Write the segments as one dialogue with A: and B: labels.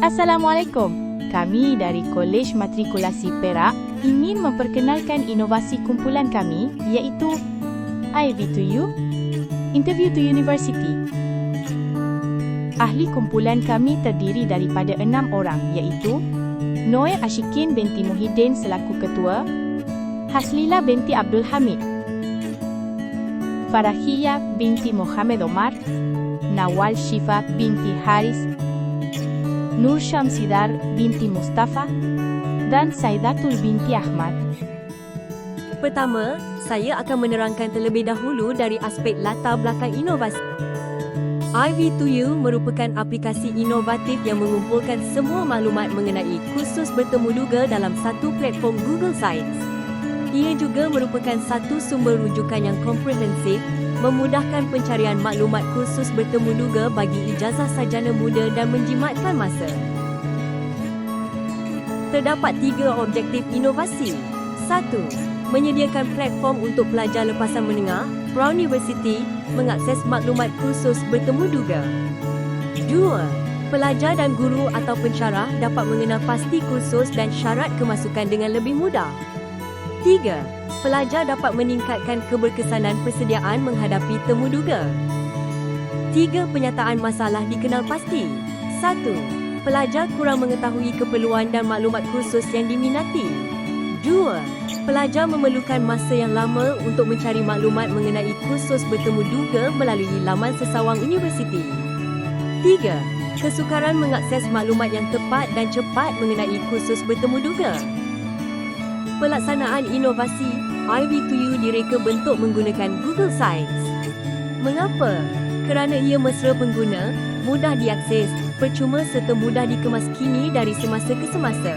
A: Assalamualaikum. Kami dari Kolej Matrikulasi Perak ingin memperkenalkan inovasi kumpulan kami iaitu IB2U, Interview to University. Ahli kumpulan kami terdiri daripada enam orang iaitu Noe Ashikin binti Muhyiddin selaku ketua, Haslila binti Abdul Hamid, Farahia binti Mohamed Omar, Nawal Shifa binti Haris, Nur Shamsidar binti Mustafa, dan Saidatul binti Ahmad.
B: Pertama, saya akan menerangkan terlebih dahulu dari aspek latar belakang inovasi. IV2U merupakan aplikasi inovatif yang mengumpulkan semua maklumat mengenai kursus bertemu duga dalam satu platform Google Sites. Ia juga merupakan satu sumber rujukan yang komprehensif, memudahkan pencarian maklumat kursus bertemu duga bagi ijazah sarjana muda dan menjimatkan masa. Terdapat tiga objektif inovasi. Satu, menyediakan platform untuk pelajar lepasan menengah, Brown University, mengakses maklumat kursus bertemu duga. Dua, pelajar dan guru atau pensyarah dapat mengenal pasti kursus dan syarat kemasukan dengan lebih mudah. Tiga, pelajar dapat meningkatkan keberkesanan persediaan menghadapi temu duga. Tiga penyataan masalah dikenal pasti. Satu, pelajar kurang mengetahui keperluan dan maklumat kursus yang diminati. Dua, pelajar memerlukan masa yang lama untuk mencari maklumat mengenai kursus bertemu duga melalui laman sesawang universiti. Tiga, kesukaran mengakses maklumat yang tepat dan cepat mengenai kursus bertemu duga. Pelaksanaan inovasi IV2U direka bentuk menggunakan Google Sites. Mengapa? Kerana ia mesra pengguna, mudah diakses, percuma serta mudah dikemas kini dari semasa ke semasa.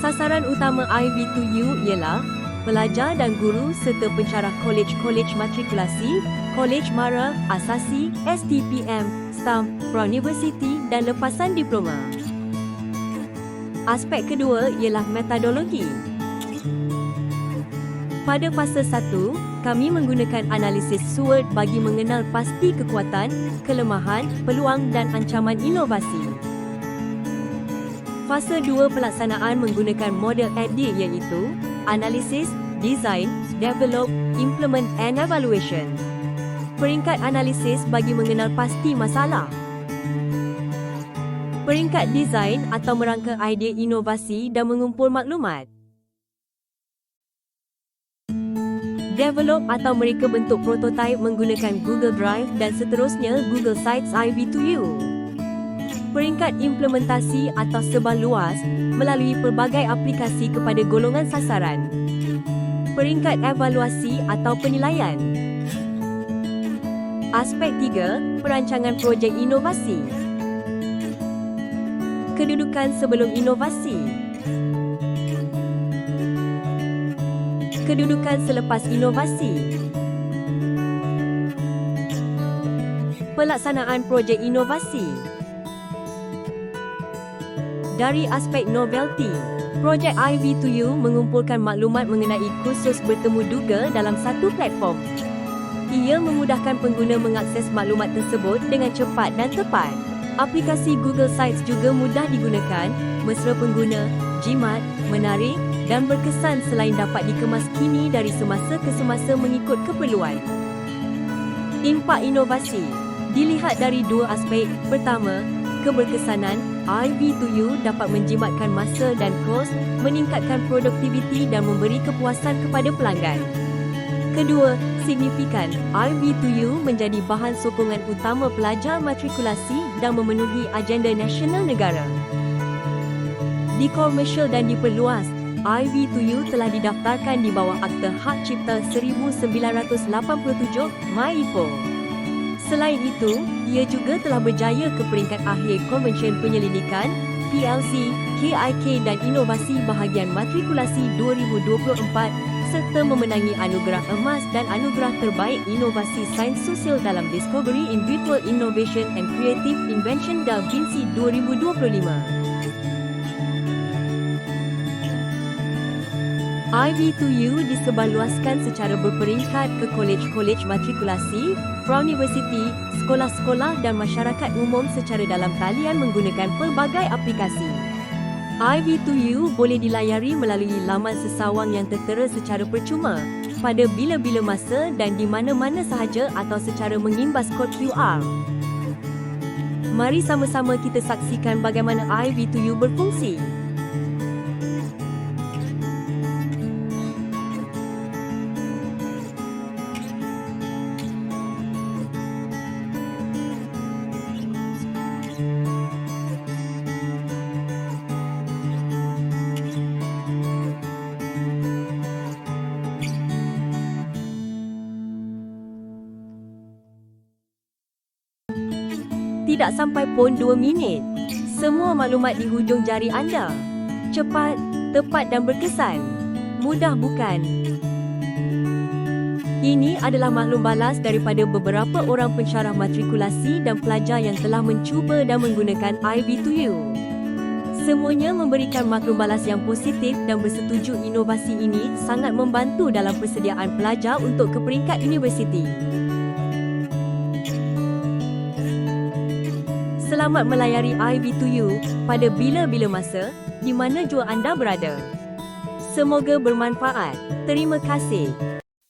B: Sasaran utama IV2U ialah pelajar dan guru serta pensyarah kolej-kolej matrikulasi, kolej mara, asasi, STPM, STAM, Brown University dan lepasan diploma. Aspek kedua ialah metodologi. Pada fasa 1, kami menggunakan analisis SWOT bagi mengenal pasti kekuatan, kelemahan, peluang dan ancaman inovasi. Fasa 2 pelaksanaan menggunakan model EDDI iaitu Analisis, Design, Develop, Implement and Evaluation. Peringkat analisis bagi mengenal pasti masalah. Peringkat desain atau merangka idea inovasi dan mengumpul maklumat. Develop atau mereka bentuk prototipe menggunakan Google Drive dan seterusnya Google Sites IV2U. Peringkat implementasi atau sebar luas melalui pelbagai aplikasi kepada golongan sasaran. Peringkat evaluasi atau penilaian. Aspek 3, perancangan projek inovasi. Kedudukan sebelum inovasi. Kedudukan selepas inovasi. Pelaksanaan projek inovasi. Dari aspek novelty, projek IV2U mengumpulkan maklumat mengenai kursus bertemu duga dalam satu platform. Ia memudahkan pengguna mengakses maklumat tersebut dengan cepat dan tepat. Aplikasi Google Sites juga mudah digunakan, mesra pengguna, jimat, menarik dan berkesan selain dapat dikemas kini dari semasa ke semasa mengikut keperluan. Impak inovasi dilihat dari dua aspek. Pertama, keberkesanan IV2U dapat menjimatkan masa dan kos, meningkatkan produktiviti dan memberi kepuasan kepada pelanggan. Kedua, signifikan IV2U menjadi bahan sokongan utama pelajar matrikulasi dan memenuhi agenda nasional negara. Dikomersial dan diperluas, IV2U telah didaftarkan di bawah Akta Hak Cipta 1987 MyIPO. Selain itu, ia juga telah berjaya ke peringkat akhir Konvensyen Penyelidikan, PLC, KIK dan Inovasi Bahagian Matrikulasi 2024 serta memenangi anugerah emas dan anugerah terbaik inovasi sains sosial dalam Discovery in Virtual Innovation and Creative Invention Da Vinci 2025. IV2U disebarluaskan secara berperingkat ke kolej-kolej matrikulasi, Brown University, sekolah-sekolah dan masyarakat umum secara dalam talian menggunakan pelbagai aplikasi. IV2U boleh dilayari melalui laman sesawang yang tertera secara percuma pada bila-bila masa dan di mana-mana sahaja atau secara mengimbas kod QR. Mari sama-sama kita saksikan bagaimana IV2U berfungsi. Tidak sampai pun 2 minit. Semua maklumat di hujung jari anda. Cepat, tepat dan berkesan. Mudah bukan? Ini adalah maklum balas daripada beberapa orang pensyarah matrikulasi dan pelajar yang telah mencuba dan menggunakan IV2U. Semuanya memberikan maklum balas yang positif dan bersetuju inovasi ini sangat membantu dalam persediaan pelajar untuk ke peringkat universiti. Selamat melayari IV2U pada bila-bila masa di mana jua anda berada. Semoga bermanfaat. Terima kasih.